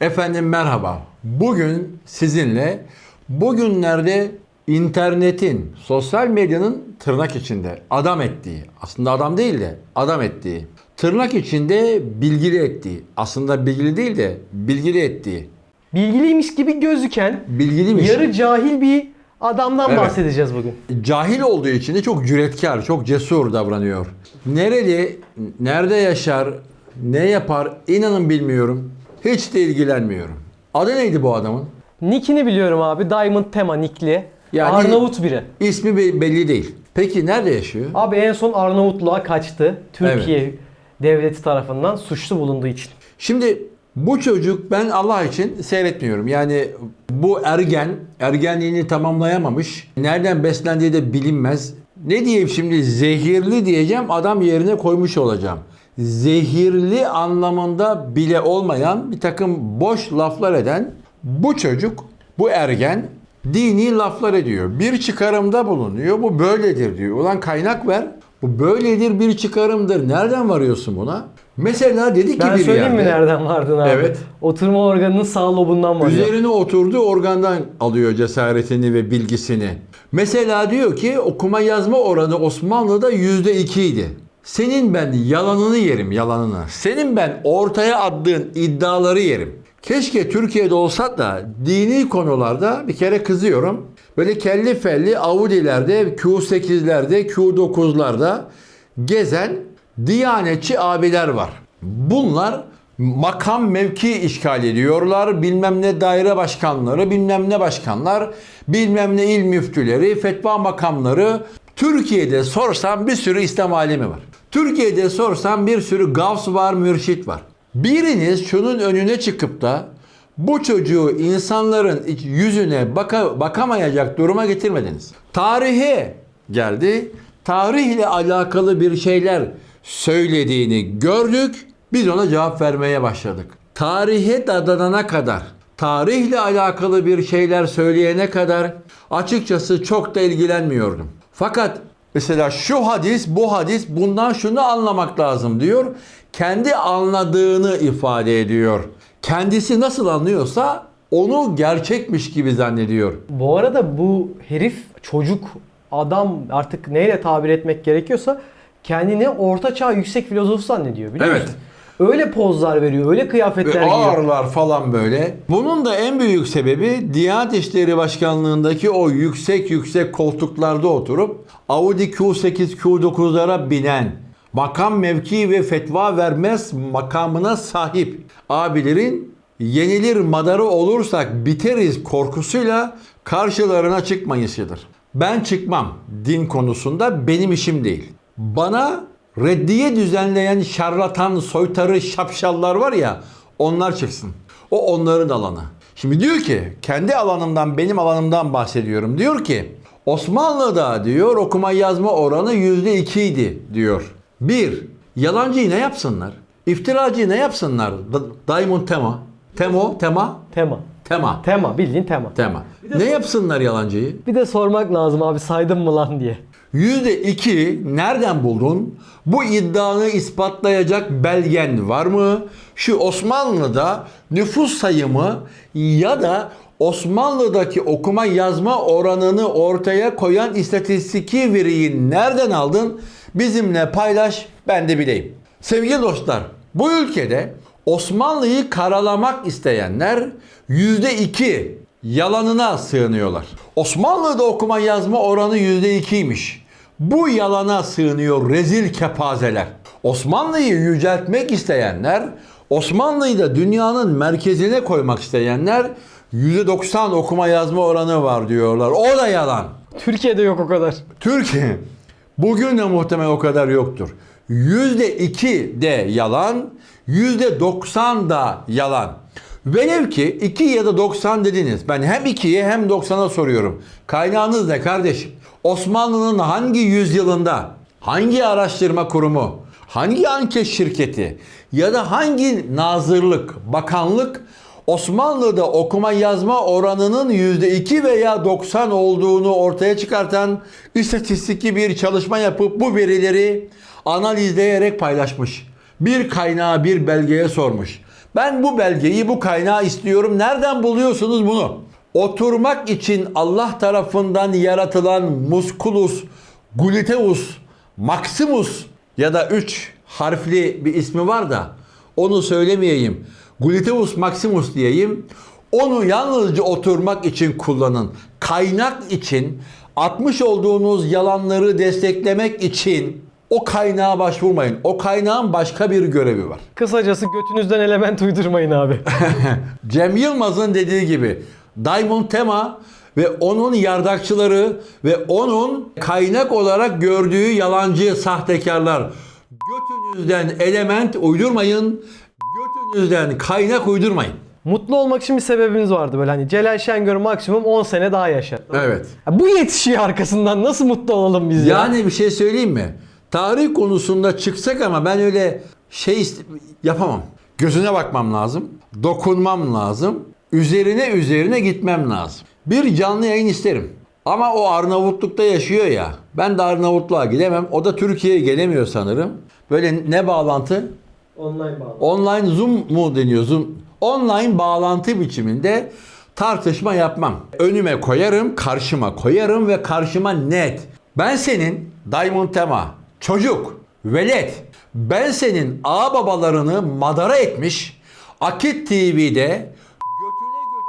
Efendim merhaba. Bugün sizinle bugünlerde internetin, sosyal medyanın tırnak içinde adam ettiği, aslında adam değil de adam ettiği, tırnak içinde bilgili ettiği, aslında bilgili değil de bilgili ettiği, Bilgiliymiş gibi gözüken bilgiliymiş. yarı cahil bir adamdan Evet. bahsedeceğiz bugün. Cahil olduğu için de çok cüretkar, çok cesur davranıyor. Nereli, nerede yaşar, ne yapar inanın bilmiyorum. Hiç de ilgilenmiyorum. Adı neydi bu adamın? Nick'ini biliyorum abi. Diamond Tema nickli. Yani- Arnavut biri. İsmi be- belli değil. Peki nerede yaşıyor? Abi en son Arnavutluğa kaçtı. Türkiye devleti tarafından suçlu bulunduğu için. Şimdi bu çocuk ben Allah için seyretmiyorum. Yani bu ergen, ergenliğini tamamlayamamış. Nereden beslendiği de bilinmez. Ne diyeyim şimdi zehirli diyeceğim adam yerine koymuş olacağım. Zehirli anlamında bile olmayan bir takım boş laflar eden bu çocuk, bu ergen dini laflar ediyor. Bir çıkarımda bulunuyor. Bu böyledir diyor. Ulan kaynak ver. Bu böyledir bir çıkarımdır. Nereden varıyorsun buna? Mesela dedi ki Ben bir söyleyeyim yerde. mi nereden vardın abi? Evet. Oturma organının sağ lobundan varıyor. Üzerine oturduğu organdan alıyor cesaretini ve bilgisini. Mesela diyor ki okuma yazma oranı Osmanlı'da yüzde ikiydi. Senin ben yalanını yerim yalanını. Senin ben ortaya attığın iddiaları yerim. Keşke Türkiye'de olsa da dini konularda bir kere kızıyorum. Böyle kelli felli Audi'lerde, Q8'lerde, Q9'larda gezen diyanetçi abiler var. Bunlar makam mevki işgal ediyorlar. Bilmem ne daire başkanları, bilmem ne başkanlar, bilmem ne il müftüleri, fetva makamları. Türkiye'de sorsam bir sürü İslam alimi var. Türkiye'de sorsam bir sürü gavs var, mürşit var. Biriniz şunun önüne çıkıp da bu çocuğu insanların yüzüne baka, bakamayacak duruma getirmediniz. Tarihe geldi. Tarihle alakalı bir şeyler söylediğini gördük. Biz ona cevap vermeye başladık. Tarihe dadanana kadar, tarihle alakalı bir şeyler söyleyene kadar açıkçası çok da ilgilenmiyordum. Fakat mesela şu hadis, bu hadis bundan şunu anlamak lazım diyor. Kendi anladığını ifade ediyor. Kendisi nasıl anlıyorsa onu gerçekmiş gibi zannediyor. Bu arada bu herif çocuk, adam artık neyle tabir etmek gerekiyorsa kendini ortaçağ yüksek filozof zannediyor biliyor Evet. musun? Öyle pozlar veriyor, öyle kıyafetler Ve giyiyor. ağırlar falan böyle. Bunun da en büyük sebebi Diyanet İşleri Başkanlığındaki o yüksek yüksek koltuklarda oturup Audi Q8 Q9'lara binen makam mevki ve fetva vermez makamına sahip abilerin yenilir madarı olursak biteriz korkusuyla karşılarına çıkmayışıdır. Ben çıkmam din konusunda benim işim değil. Bana reddiye düzenleyen şarlatan, soytarı, şapşallar var ya onlar çıksın. O onların alanı. Şimdi diyor ki kendi alanımdan benim alanımdan bahsediyorum. Diyor ki Osmanlı'da diyor okuma yazma oranı yüzde ikiydi diyor. Bir, yalancıyı ne yapsınlar? İftiracıyı ne yapsınlar? Da- Diamond Tema. Temo, Tema, Tema. Tema. Tema, bildiğin tema. Tema. Ne yapsınlar yalancıyı? Bir de sormak lazım abi saydın mı lan diye. %2 nereden buldun? Bu iddianı ispatlayacak belgen var mı? Şu Osmanlı'da nüfus sayımı ya da Osmanlı'daki okuma yazma oranını ortaya koyan istatistiki veriyi nereden aldın? Bizimle paylaş ben de bileyim. Sevgili dostlar bu ülkede Osmanlı'yı karalamak isteyenler %2 yalanına sığınıyorlar. Osmanlı'da okuma yazma oranı %2'ymiş. Bu yalana sığınıyor rezil kepazeler. Osmanlı'yı yüceltmek isteyenler, Osmanlı'yı da dünyanın merkezine koymak isteyenler %90 okuma yazma oranı var diyorlar. O da yalan. Türkiye'de yok o kadar. Türkiye bugün de muhtemel o kadar yoktur. %2 de yalan, %90 da yalan. Velev ki 2 ya da 90 dediniz. Ben hem 2'ye hem 90'a soruyorum. Kaynağınız ne kardeşim? Osmanlı'nın hangi yüzyılında, hangi araştırma kurumu, hangi anket şirketi ya da hangi nazırlık, bakanlık Osmanlı'da okuma yazma oranının %2 veya 90 olduğunu ortaya çıkartan istatistikli bir çalışma yapıp bu verileri analizleyerek paylaşmış. Bir kaynağı bir belgeye sormuş. Ben bu belgeyi, bu kaynağı istiyorum. Nereden buluyorsunuz bunu? Oturmak için Allah tarafından yaratılan musculus, gluteus, maximus ya da 3 harfli bir ismi var da onu söylemeyeyim. Gluteus maximus diyeyim. Onu yalnızca oturmak için kullanın. Kaynak için, atmış olduğunuz yalanları desteklemek için o kaynağa başvurmayın. O kaynağın başka bir görevi var. Kısacası götünüzden element uydurmayın abi. Cem Yılmaz'ın dediği gibi Diamond Tema ve onun yardakçıları ve onun kaynak olarak gördüğü yalancı sahtekarlar. Götünüzden element uydurmayın. Götünüzden kaynak uydurmayın. Mutlu olmak için bir sebebiniz vardı böyle hani Celal Şengör maksimum 10 sene daha yaşar. Evet. Ya Bu yetişiyor arkasından nasıl mutlu olalım biz ya? Yani bir şey söyleyeyim mi? Tarih konusunda çıksak ama ben öyle şey yapamam. Gözüne bakmam lazım. Dokunmam lazım. Üzerine üzerine gitmem lazım. Bir canlı yayın isterim. Ama o Arnavutluk'ta yaşıyor ya. Ben de Arnavutluğa gidemem. O da Türkiye'ye gelemiyor sanırım. Böyle ne bağlantı? Online bağlı. Online Zoom mu deniyor? Zoom. Online bağlantı biçiminde tartışma yapmam. Önüme koyarım, karşıma koyarım ve karşıma net. Ben senin Diamond Tema, çocuk, velet, ben senin ağ babalarını madara etmiş, Akit TV'de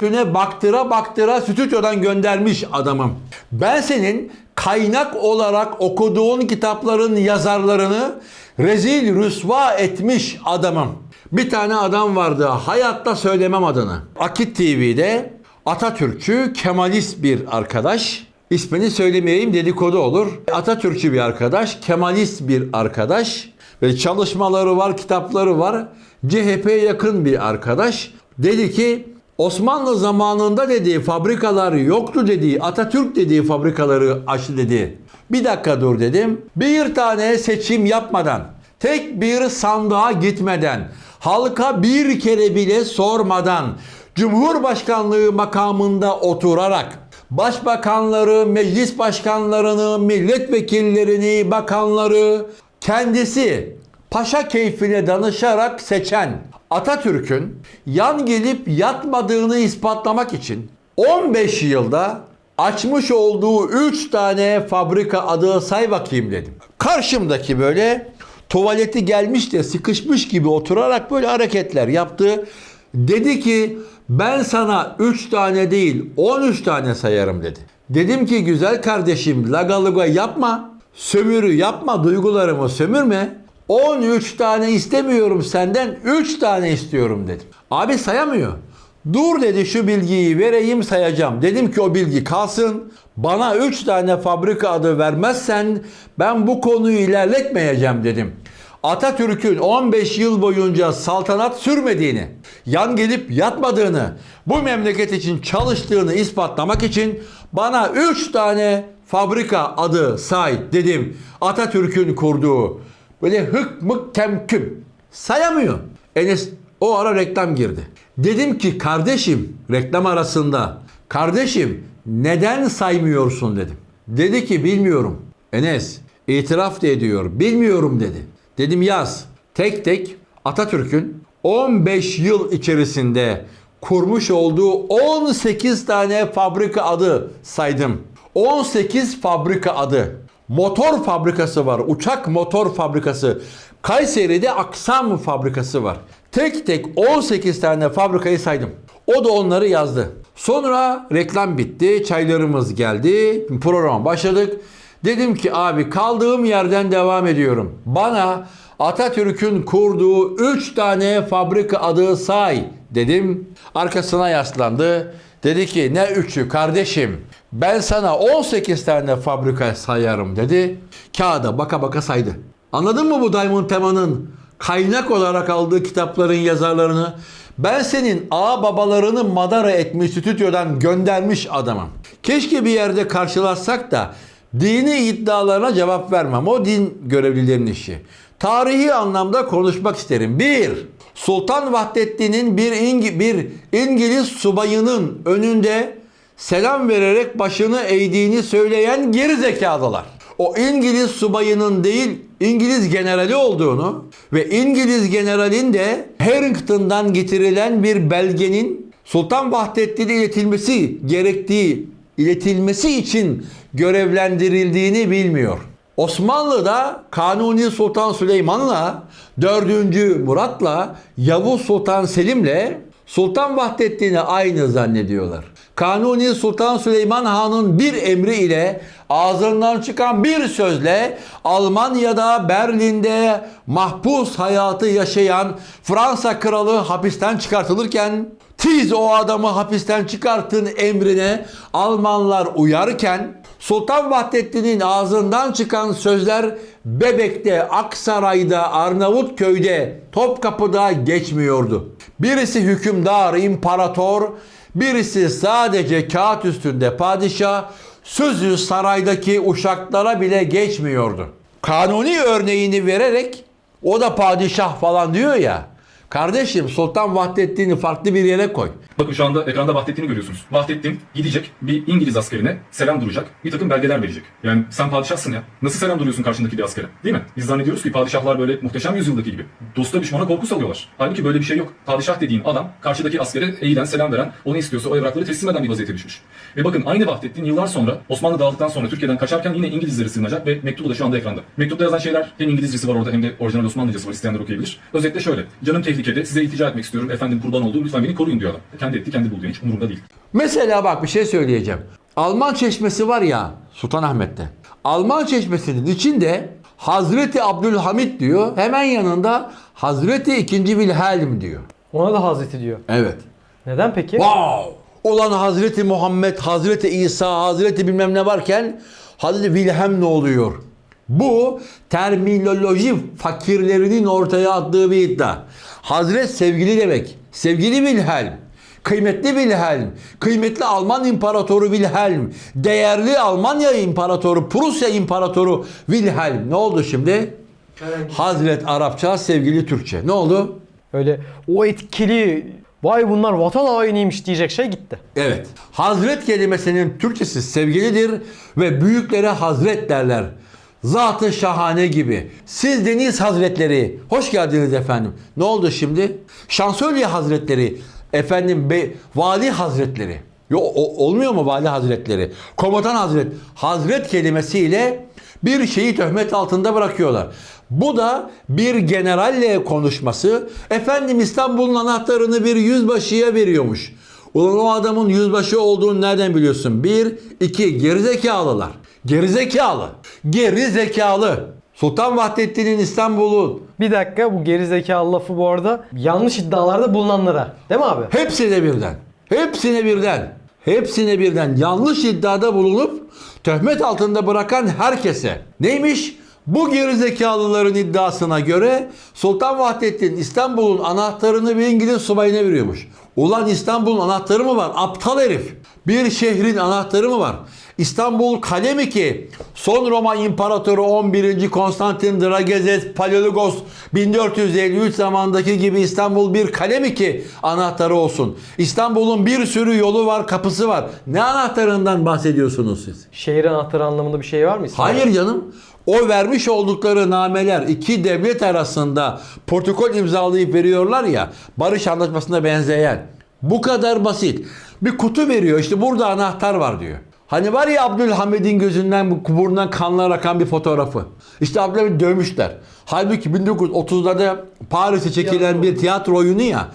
götüne baktıra baktıra stüdyodan göndermiş adamım. Ben senin kaynak olarak okuduğun kitapların yazarlarını rezil rüsva etmiş adamım. Bir tane adam vardı hayatta söylemem adını. Akit TV'de Atatürkçü Kemalist bir arkadaş. İsmini söylemeyeyim dedikodu olur. Atatürkçü bir arkadaş, Kemalist bir arkadaş ve çalışmaları var, kitapları var. CHP'ye yakın bir arkadaş. Dedi ki Osmanlı zamanında dediği fabrikalar yoktu dediği Atatürk dediği fabrikaları açtı dedi. Bir dakika dur dedim. Bir tane seçim yapmadan, tek bir sandığa gitmeden, halka bir kere bile sormadan, Cumhurbaşkanlığı makamında oturarak başbakanları, meclis başkanlarını, milletvekillerini, bakanları kendisi paşa keyfine danışarak seçen Atatürk'ün yan gelip yatmadığını ispatlamak için 15 yılda açmış olduğu 3 tane fabrika adı say bakayım dedim. Karşımdaki böyle tuvaleti gelmiş de sıkışmış gibi oturarak böyle hareketler yaptı. Dedi ki ben sana 3 tane değil 13 tane sayarım dedi. Dedim ki güzel kardeşim lagaluga yapma. Sömürü yapma duygularımı sömürme. 13 tane istemiyorum senden 3 tane istiyorum dedim. Abi sayamıyor. Dur dedi şu bilgiyi vereyim sayacağım. Dedim ki o bilgi kalsın. Bana 3 tane fabrika adı vermezsen ben bu konuyu ilerletmeyeceğim dedim. Atatürk'ün 15 yıl boyunca saltanat sürmediğini, yan gelip yatmadığını, bu memleket için çalıştığını ispatlamak için bana 3 tane fabrika adı say dedim. Atatürk'ün kurduğu böyle hık mık kemküm sayamıyor. Enes o ara reklam girdi. Dedim ki kardeşim reklam arasında kardeşim neden saymıyorsun dedim. Dedi ki bilmiyorum. Enes itiraf da ediyor. Bilmiyorum dedi. Dedim yaz. Tek tek Atatürk'ün 15 yıl içerisinde kurmuş olduğu 18 tane fabrika adı saydım. 18 fabrika adı. Motor fabrikası var. Uçak motor fabrikası. Kayseri'de Aksam fabrikası var. Tek tek 18 tane fabrikayı saydım. O da onları yazdı. Sonra reklam bitti. Çaylarımız geldi. Programa başladık. Dedim ki abi kaldığım yerden devam ediyorum. Bana Atatürk'ün kurduğu 3 tane fabrika adı say dedim. Arkasına yaslandı. Dedi ki ne üçü kardeşim ben sana 18 tane fabrika sayarım dedi. Kağıda baka baka saydı. Anladın mı bu Diamond Tema'nın kaynak olarak aldığı kitapların yazarlarını? Ben senin ağ babalarını madara etmiş stüdyodan göndermiş adamım. Keşke bir yerde karşılaşsak da dini iddialarına cevap vermem. O din görevlilerinin işi. Tarihi anlamda konuşmak isterim. Bir, Sultan Vahdettin'in bir, İngi- bir İngiliz subayının önünde selam vererek başını eğdiğini söyleyen geri zekalılar. o İngiliz subayının değil İngiliz generali olduğunu ve İngiliz generalin de Harrington'dan getirilen bir belgenin Sultan Vahdettin'e iletilmesi gerektiği iletilmesi için görevlendirildiğini bilmiyor. Osmanlı'da Kanuni Sultan Süleyman'la 4. Murat'la Yavuz Sultan Selim'le Sultan Vahdettin'i aynı zannediyorlar. Kanuni Sultan Süleyman Han'ın bir emri ile ağzından çıkan bir sözle Almanya'da Berlin'de mahpus hayatı yaşayan Fransa kralı hapisten çıkartılırken Tiz o adamı hapisten çıkartın emrine Almanlar uyarken Sultan Vahdettin'in ağzından çıkan sözler Bebek'te, Aksaray'da, Arnavutköy'de, Topkapı'da geçmiyordu. Birisi hükümdar, imparator, birisi sadece kağıt üstünde padişah, sözü saraydaki uşaklara bile geçmiyordu. Kanuni örneğini vererek o da padişah falan diyor ya. Kardeşim Sultan Vahdettin'i farklı bir yere koy. Bakın şu anda ekranda Vahdettin'i görüyorsunuz. Vahdettin gidecek bir İngiliz askerine selam duracak. Bir takım belgeler verecek. Yani sen padişahsın ya. Nasıl selam duruyorsun karşındaki bir askere? Değil mi? Biz zannediyoruz ki padişahlar böyle muhteşem yüzyıldaki gibi. Dosta düşmana korku salıyorlar. Halbuki böyle bir şey yok. Padişah dediğin adam karşıdaki askere eğilen selam veren, o ne istiyorsa o evrakları teslim eden bir vaziyete düşmüş. Ve bakın aynı Vahdettin yıllar sonra Osmanlı dağıldıktan sonra Türkiye'den kaçarken yine İngilizlere sığınacak ve mektubu da şu anda ekranda. Mektupta yazan şeyler hem İngilizcesi var orada hem de orijinal Osmanlıcası var isteyenler okuyabilir. Özetle şöyle. Canım tehlikede size iltica etmek istiyorum. Efendim kurban olduğum lütfen beni koruyun diyor adam. Kendi etti kendi buldu yani hiç umurumda değil. Mesela bak bir şey söyleyeceğim. Alman çeşmesi var ya Sultanahmet'te. Alman çeşmesinin içinde Hazreti Abdülhamit diyor. Hemen yanında Hazreti 2. Wilhelm diyor. Ona da Hazreti diyor. Evet. Neden peki? Wow! Olan Hazreti Muhammed, Hazreti İsa, Hazreti bilmem ne varken Hazreti Wilhelm ne oluyor? Bu terminoloji fakirlerinin ortaya attığı bir iddia. Hazret sevgili demek. Sevgili Wilhelm. Kıymetli Wilhelm, kıymetli Alman İmparatoru Wilhelm, değerli Almanya İmparatoru, Prusya İmparatoru Wilhelm. Ne oldu şimdi? Hazret Arapça, sevgili Türkçe. Ne oldu? Öyle o etkili vay bunlar vatan hainiymiş diyecek şey gitti. Evet. Hazret kelimesinin Türkçesi sevgilidir ve büyüklere hazret derler. Zatı şahane gibi. Siz deniz hazretleri. Hoş geldiniz efendim. Ne oldu şimdi? Şansölye hazretleri. Efendim be, vali hazretleri. Yo, o- olmuyor mu vali hazretleri? Komutan hazret. Hazret kelimesiyle bir şeyi töhmet altında bırakıyorlar. Bu da bir generalle konuşması. Efendim İstanbul'un anahtarını bir yüzbaşıya veriyormuş. Ulan o adamın yüzbaşı olduğunu nereden biliyorsun? Bir, iki, gerizekalılar. Gerizekalı. Gerizekalı. Sultan Vahdettin'in İstanbul'un Bir dakika bu geri zekalı lafı bu arada yanlış iddialarda bulunanlara. Değil mi abi? hepsine birden. Hepsine birden. Hepsine birden yanlış iddiada bulunup töhmet altında bırakan herkese. Neymiş? Bu gerizekalıların iddiasına göre Sultan Vahdettin İstanbul'un anahtarını bir İngiliz subayına veriyormuş. Ulan İstanbul'un anahtarı mı var? Aptal herif. Bir şehrin anahtarı mı var? İstanbul kale mi ki? Son Roma İmparatoru 11. Konstantin Dragezes Palaiologos 1453 zamandaki gibi İstanbul bir kale mi ki anahtarı olsun? İstanbul'un bir sürü yolu var, kapısı var. Ne anahtarından bahsediyorsunuz siz? Şehir anahtarı anlamında bir şey var mı? İsmail? Hayır canım. O vermiş oldukları nameler iki devlet arasında protokol imzalayıp veriyorlar ya barış anlaşmasına benzeyen. Bu kadar basit. Bir kutu veriyor işte burada anahtar var diyor. Hani var ya Abdülhamid'in gözünden bu burnundan kanlar akan bir fotoğrafı. İşte Abdülhamid dövmüşler. Halbuki 1930'larda Paris'e çekilen bir tiyatro oyunu ya.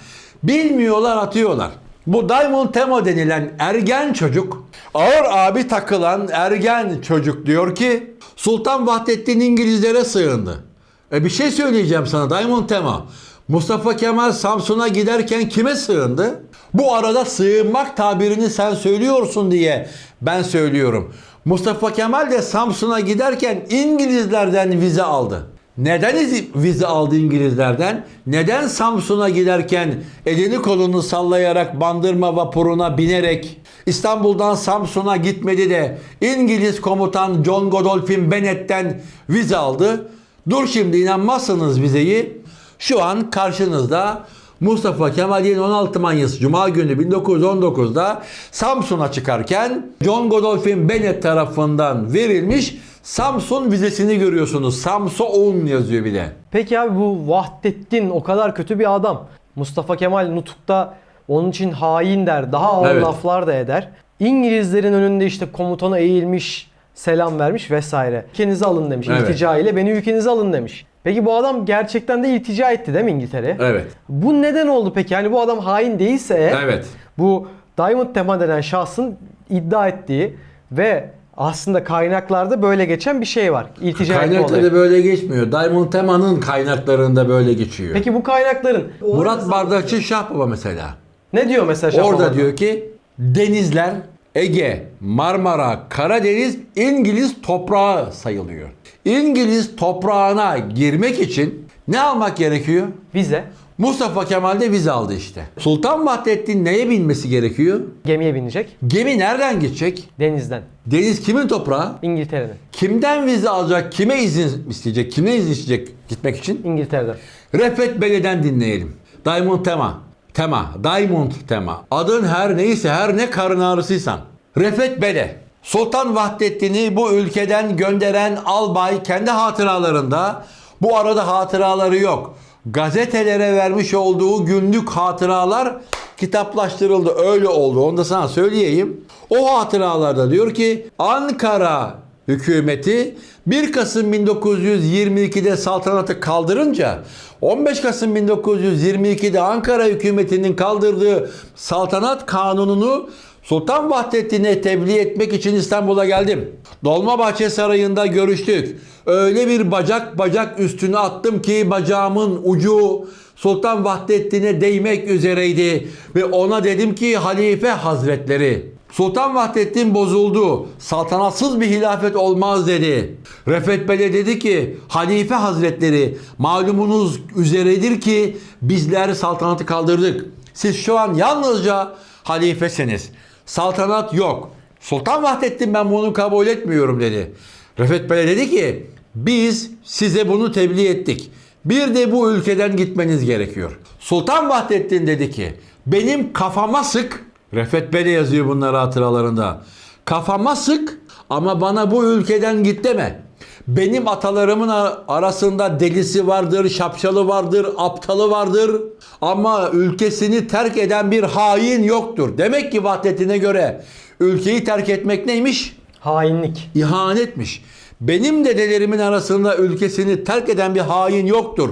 Bilmiyorlar atıyorlar. Bu Diamond Temo denilen ergen çocuk, ağır abi takılan ergen çocuk diyor ki Sultan Vahdettin İngilizlere sığındı. E bir şey söyleyeceğim sana Diamond Tema. Mustafa Kemal Samsun'a giderken kime sığındı? Bu arada sığınmak tabirini sen söylüyorsun diye ben söylüyorum. Mustafa Kemal de Samsun'a giderken İngilizlerden vize aldı. Neden vize aldı İngilizlerden? Neden Samsun'a giderken elini kolunu sallayarak bandırma vapuruna binerek İstanbul'dan Samsun'a gitmedi de İngiliz komutan John Godolphin Bennett'ten vize aldı? Dur şimdi inanmazsınız vizeyi. Şu an karşınızda Mustafa Kemal'in 16 Mayıs Cuma günü 1919'da Samsun'a çıkarken John Godolphin Bennett tarafından verilmiş Samsun vizesini görüyorsunuz. Samsun yazıyor bir de. Peki abi bu Vahdettin o kadar kötü bir adam. Mustafa Kemal Nutuk'ta onun için hain der. Daha ağır Evet. laflar da eder. İngilizlerin önünde işte komutana eğilmiş, selam vermiş vesaire. Ülkenize alın demiş. Evet. İltica ile beni ülkenize alın demiş. Peki bu adam gerçekten de iltica etti değil mi İngiltere'ye? Evet. Bu neden oldu peki? Yani bu adam hain değilse eğer, Evet. bu Diamond Tema denen şahsın iddia ettiği ve aslında kaynaklarda böyle geçen bir şey var. İltica olayı. Kaynakları böyle geçmiyor. Diamond Tema'nın kaynaklarında böyle geçiyor. Peki bu kaynakların Murat Bardakçı Şah Baba mesela. ne diyor mesela Şah Orada diyor ki denizler Ege, Marmara, Karadeniz İngiliz toprağı sayılıyor. İngiliz toprağına girmek için ne almak gerekiyor? Vize Mustafa Kemal de vize aldı işte. Sultan Vahdettin neye binmesi gerekiyor? gemiye binecek Gemi nereden gidecek? denizden Deniz kimin toprağı? İngiltere'den. Kimden vize alacak? Kime izin isteyecek? Kimden izin isteyecek gitmek için? İngiltere'den. Refet Bele'den dinleyelim. Diamond Tema. Tema. Diamond Tema. Adın her neyse her ne karın ağrısıysan. Refet Bele. Sultan Vahdettin'i bu ülkeden gönderen albay kendi hatıralarında bu arada hatıraları yok. Gazetelere vermiş olduğu günlük hatıralar kitaplaştırıldı. Öyle oldu. Onu da sana söyleyeyim. O hatıralarda diyor ki Ankara hükümeti 1 Kasım 1922'de saltanatı kaldırınca 15 Kasım 1922'de Ankara hükümetinin kaldırdığı saltanat kanununu Sultan Vahdettin'e tebliğ etmek için İstanbul'a geldim. Dolmabahçe Sarayı'nda görüştük. Öyle bir bacak bacak üstüne attım ki bacağımın ucu Sultan Vahdettin'e değmek üzereydi. Ve ona dedim ki Halife Hazretleri Sultan Vahdettin bozuldu. Saltanatsız bir hilafet olmaz dedi. Refet Bey'e dedi ki Halife Hazretleri malumunuz üzeredir ki bizler saltanatı kaldırdık. Siz şu an yalnızca halifesiniz. Saltanat yok. Sultan Vahdettin ben bunu kabul etmiyorum dedi. Refet Bey dedi ki biz size bunu tebliğ ettik. Bir de bu ülkeden gitmeniz gerekiyor. Sultan Vahdettin dedi ki benim kafama sık. Refet Bey yazıyor bunları hatıralarında. Kafama sık ama bana bu ülkeden git deme. Benim atalarımın arasında delisi vardır, şapşalı vardır, aptalı vardır. Ama ülkesini terk eden bir hain yoktur. Demek ki Vahdettin'e göre ülkeyi terk etmek neymiş? Hainlik. İhanetmiş. Benim dedelerimin arasında ülkesini terk eden bir hain yoktur.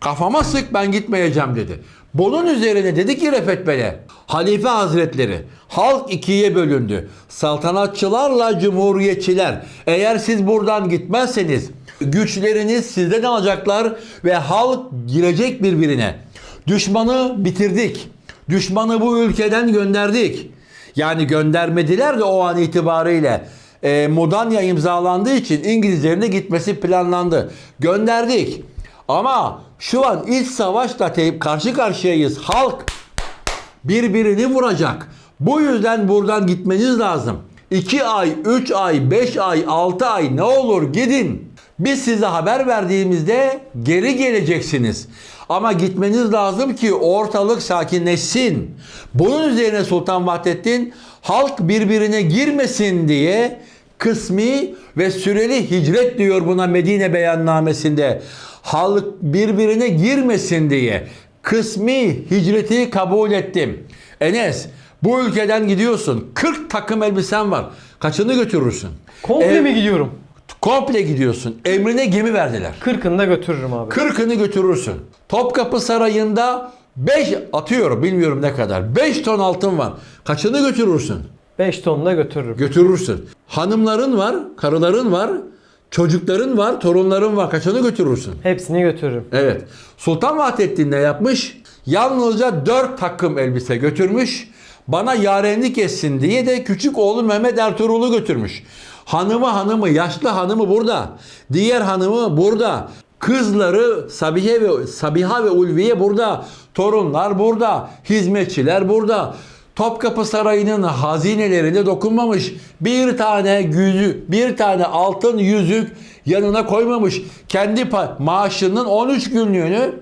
Kafama sık ben gitmeyeceğim dedi. Bunun üzerine dedi ki Refet Bey'e, Halife Hazretleri, halk ikiye bölündü. Saltanatçılarla cumhuriyetçiler. Eğer siz buradan gitmezseniz güçleriniz sizden alacaklar ve halk girecek birbirine. Düşmanı bitirdik. Düşmanı bu ülkeden gönderdik. Yani göndermediler de o an itibariyle e, Mudanya imzalandığı için İngilizlerin de gitmesi planlandı. Gönderdik. Ama şu an iç savaşla te- karşı karşıyayız. Halk birbirini vuracak. Bu yüzden buradan gitmeniz lazım. 2 ay, 3 ay, 5 ay, 6 ay ne olur gidin. Biz size haber verdiğimizde geri geleceksiniz. Ama gitmeniz lazım ki ortalık sakinleşsin. Bunun üzerine Sultan Vahdettin halk birbirine girmesin diye kısmi ve süreli hicret diyor buna Medine beyannamesinde. Halk birbirine girmesin diye kısmi hicreti kabul ettim. Enes bu ülkeden gidiyorsun. 40 takım elbisen var. Kaçını götürürsün? Komple Ev- mi gidiyorum? Komple gidiyorsun. Emrine gemi verdiler. Kırkını da götürürüm abi. 40'ını götürürsün. Topkapı Sarayı'nda 5 atıyorum bilmiyorum ne kadar. 5 ton altın var. Kaçını götürürsün? 5 tonunu da götürürüm. Götürürsün. Hanımların var, karıların var, çocukların var, torunların var. Kaçını götürürsün? Hepsini götürürüm. Evet. Sultan Vahdettin ne yapmış? Yalnızca 4 takım elbise götürmüş. Bana yarenlik etsin diye de küçük oğlu Mehmet Ertuğrul'u götürmüş. Hanımı hanımı, yaşlı hanımı burada. Diğer hanımı burada. Kızları Sabihe ve Sabiha ve Ulviye burada. Torunlar burada. Hizmetçiler burada. Topkapı Sarayı'nın hazinelerine dokunmamış. Bir tane yüzü, bir tane altın yüzük yanına koymamış. Kendi maaşının 13 günlüğünü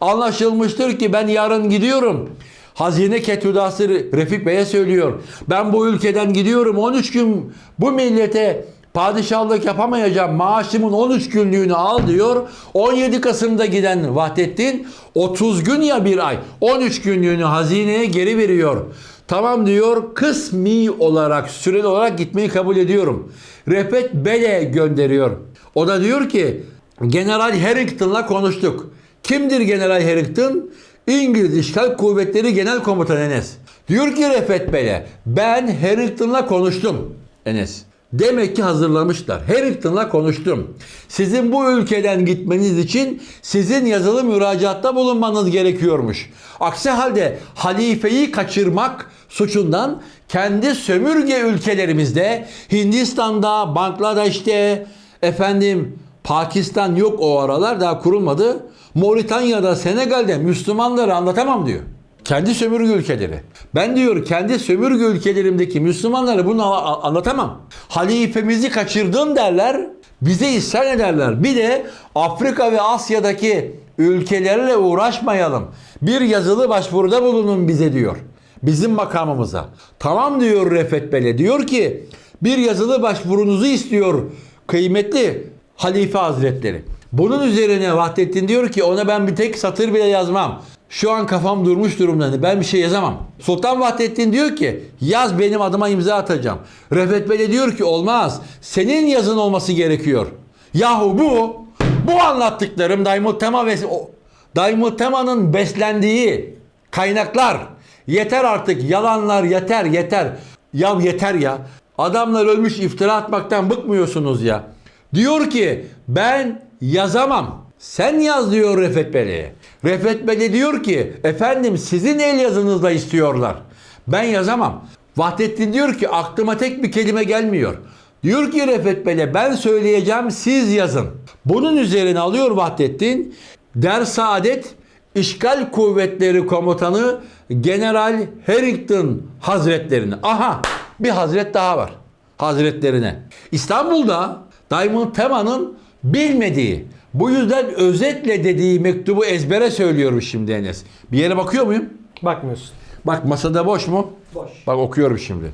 anlaşılmıştır ki ben yarın gidiyorum. Hazine ketüdası Refik Bey'e söylüyor. Ben bu ülkeden gidiyorum 13 gün bu millete Padişahlık yapamayacağım maaşımın 13 günlüğünü al diyor. 17 Kasım'da giden Vahdettin 30 gün ya bir ay 13 günlüğünü hazineye geri veriyor. Tamam diyor kısmi olarak süreli olarak gitmeyi kabul ediyorum. Refet Bele gönderiyor. O da diyor ki General Harrington'la konuştuk. Kimdir General Harrington? İngiliz İşgal Kuvvetleri Genel Komutanı Enes. Diyor ki Refet Bey'e ben Harrington'la konuştum Enes. Demek ki hazırlamışlar. Harrington'la konuştum. Sizin bu ülkeden gitmeniz için sizin yazılı müracaatta bulunmanız gerekiyormuş. Aksi halde halifeyi kaçırmak suçundan kendi sömürge ülkelerimizde Hindistan'da, Bangladeş'te, efendim Pakistan yok o aralar daha kurulmadı. Moritanya'da, Senegal'de Müslümanları anlatamam diyor. Kendi sömürge ülkeleri. Ben diyor kendi sömürge ülkelerimdeki Müslümanları bunu anlatamam. Halifemizi kaçırdın derler. Bize isyan ederler. Bir de Afrika ve Asya'daki ülkelerle uğraşmayalım. Bir yazılı başvuruda bulunun bize diyor. Bizim makamımıza. Tamam diyor Refet Bey'le. Diyor ki bir yazılı başvurunuzu istiyor kıymetli Halife Hazretleri. Bunun üzerine Vahdettin diyor ki ona ben bir tek satır bile yazmam. Şu an kafam durmuş durumda. Ben bir şey yazamam. Sultan Vahdettin diyor ki yaz benim adıma imza atacağım. Refet Bey diyor ki olmaz. Senin yazın olması gerekiyor. Yahu bu bu anlattıklarım Daimut Tema ve o- Daimut Tema'nın beslendiği kaynaklar. Yeter artık yalanlar yeter yeter. Ya yeter ya. Adamlar ölmüş iftira atmaktan bıkmıyorsunuz ya. Diyor ki ben yazamam. Sen yaz diyor Refet Bey'e. Refet Bey diyor ki efendim sizin el yazınızla istiyorlar. Ben yazamam. Vahdettin diyor ki aklıma tek bir kelime gelmiyor. Diyor ki Refet Bey'e ben söyleyeceğim siz yazın. Bunun üzerine alıyor Vahdettin. Der Saadet İşgal Kuvvetleri Komutanı General Harrington Hazretlerini. Aha bir hazret daha var. Hazretlerine. İstanbul'da Diamond Tema'nın bilmediği, bu yüzden özetle dediği mektubu ezbere söylüyorum şimdi Enes. Bir yere bakıyor muyum? Bakmıyorsun. Bak masada boş mu? Boş. Bak okuyorum şimdi.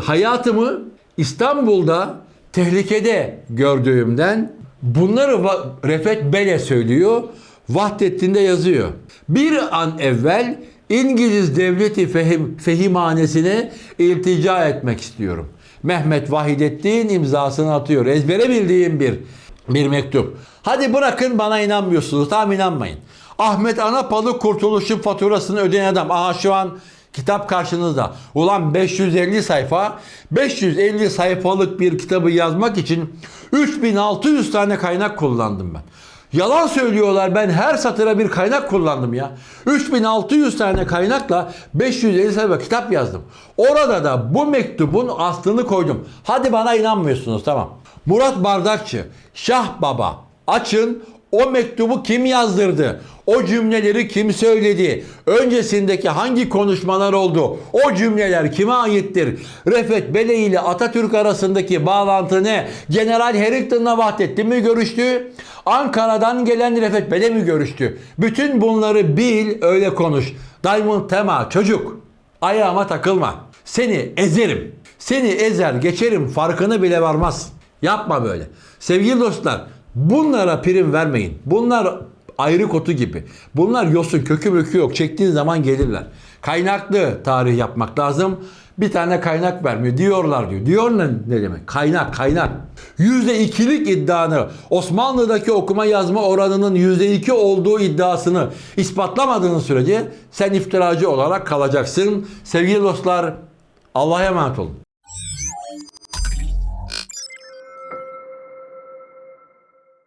Hayatımı İstanbul'da tehlikede gördüğümden bunları Refet Bele söylüyor. Vahdettin de yazıyor. Bir an evvel İngiliz Devleti Fehim, Fehimhanesi'ne iltica etmek istiyorum. Mehmet Vahidettin imzasını atıyor. Ezbere bildiğim bir bir mektup. Hadi bırakın bana inanmıyorsunuz. Tamam inanmayın. Ahmet Anapalı kurtuluşun faturasını ödeyen adam. Aha şu an kitap karşınızda. Ulan 550 sayfa, 550 sayfalık bir kitabı yazmak için 3600 tane kaynak kullandım ben. Yalan söylüyorlar ben her satıra bir kaynak kullandım ya. 3600 tane kaynakla 550 sayfa kitap yazdım. Orada da bu mektubun aslını koydum. Hadi bana inanmıyorsunuz tamam. Murat Bardakçı, Şah Baba açın o mektubu kim yazdırdı? O cümleleri kim söyledi? Öncesindeki hangi konuşmalar oldu? O cümleler kime aittir? Refet Bele ile Atatürk arasındaki bağlantı ne? General Harrington'la Vahdettin mi görüştü? Ankara'dan gelen Refet Bele mi görüştü? Bütün bunları bil, öyle konuş. Diamond Tema çocuk. Ayağıma takılma. Seni ezerim. Seni ezer geçerim farkını bile varmaz. Yapma böyle. Sevgili dostlar bunlara prim vermeyin. Bunlar ayrı kotu gibi. Bunlar yosun kökü mökü yok. Çektiğin zaman gelirler. Kaynaklı tarih yapmak lazım. Bir tane kaynak vermiyor. Diyorlar diyor. Diyor ne, ne demek? Kaynak, kaynak. Yüzde ikilik iddianı, Osmanlı'daki okuma yazma oranının yüzde iki olduğu iddiasını ispatlamadığın sürece sen iftiracı olarak kalacaksın. Sevgili dostlar Allah'a emanet olun.